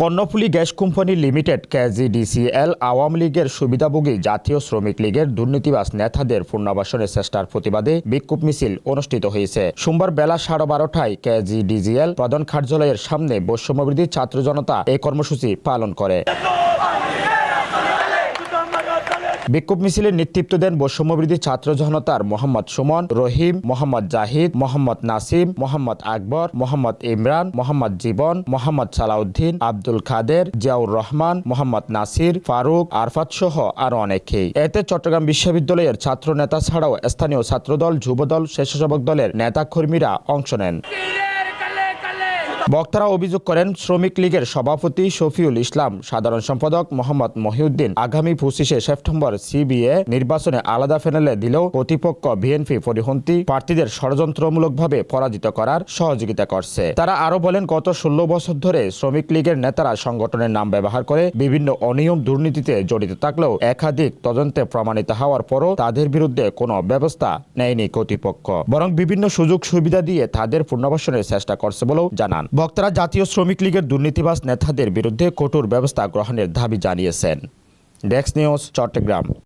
Karnaphuli gas company limited, KGDCL, Awami লীগের সুবিধাভোগী জাতীয় শ্রমিক লীগের দুর্নীতিবাস নেতাদের পুনর্বাসনের চেষ্টার প্রতিবাদে বিক্ষোভ মিছিল অনুষ্ঠিত হয়েছে। সোমবার বেলা সাড়ে বারোটায় কেজিডিজিএল প্রধান কার্যালয়ের সামনে বৈষম্যবৃদ্ধি ছাত্র জনতা এই কর্মসূচি পালন করে। বিক্ষোভ মিছিলের নেতৃত্ব দেন বৈষম্যবৃদ্ধি ছাত্র জনতার মোহাম্মদ সুমন, রহিম, মোহাম্মদ জাহিদ, মোহাম্মদ নাসিম, মোহাম্মদ আকবর, মোহাম্মদ ইমরান, মোহাম্মদ জীবন, মোহাম্মদ সালাউদ্দিন, আব্দুল খাদের জিয়াউর রহমান, মোহাম্মদ নাসির, ফারুক, আরফাত সহ আরও অনেকেই। এতে চট্টগ্রাম বিশ্ববিদ্যালয়ের ছাত্র নেতা ছাড়াও স্থানীয় ছাত্রদল, যুবদল, স্বেচ্ছাসেবক দলের নেতাকর্মীরা অংশ নেন। বক্তারা অভিযোগ করেন, শ্রমিক লীগের সভাপতি শফিউল ইসলাম, সাধারণ সম্পাদক মোহাম্মদ মহিউদ্দিন আগামী পঁচিশে সেপ্টেম্বর সিবিএ নির্বাচনে আলাদা প্যানেলে দিলেও প্রতিপক্ষ বিএনপি পরিহন্তি প্রার্থীদের ষড়যন্ত্রমূলকভাবে পরাজিত করার সহযোগিতা করছে। তারা আরও বলেন, গত ষোলো বছর ধরে শ্রমিক লীগের নেতারা সংগঠনের নাম ব্যবহার করে বিভিন্ন অনিয়ম দুর্নীতিতে জড়িত থাকলেও একাধিক তদন্তে প্রমাণিত হওয়ার পরও তাদের বিরুদ্ধে কোনো ব্যবস্থা নেয়নি কর্তৃপক্ষ। বরং বিভিন্ন সুযোগ সুবিধা দিয়ে তাদের পুনর্বাসনের চেষ্টা করছে বলেও জানান। বক্তারা জাতীয় শ্রমিক লীগের দুর্নীতিবাজ নেতাদের বিরুদ্ধে কঠোর ব্যবস্থা গ্রহণের দাবি জানিয়েছেন। ডেক্স নিউজ, চট্টগ্রাম।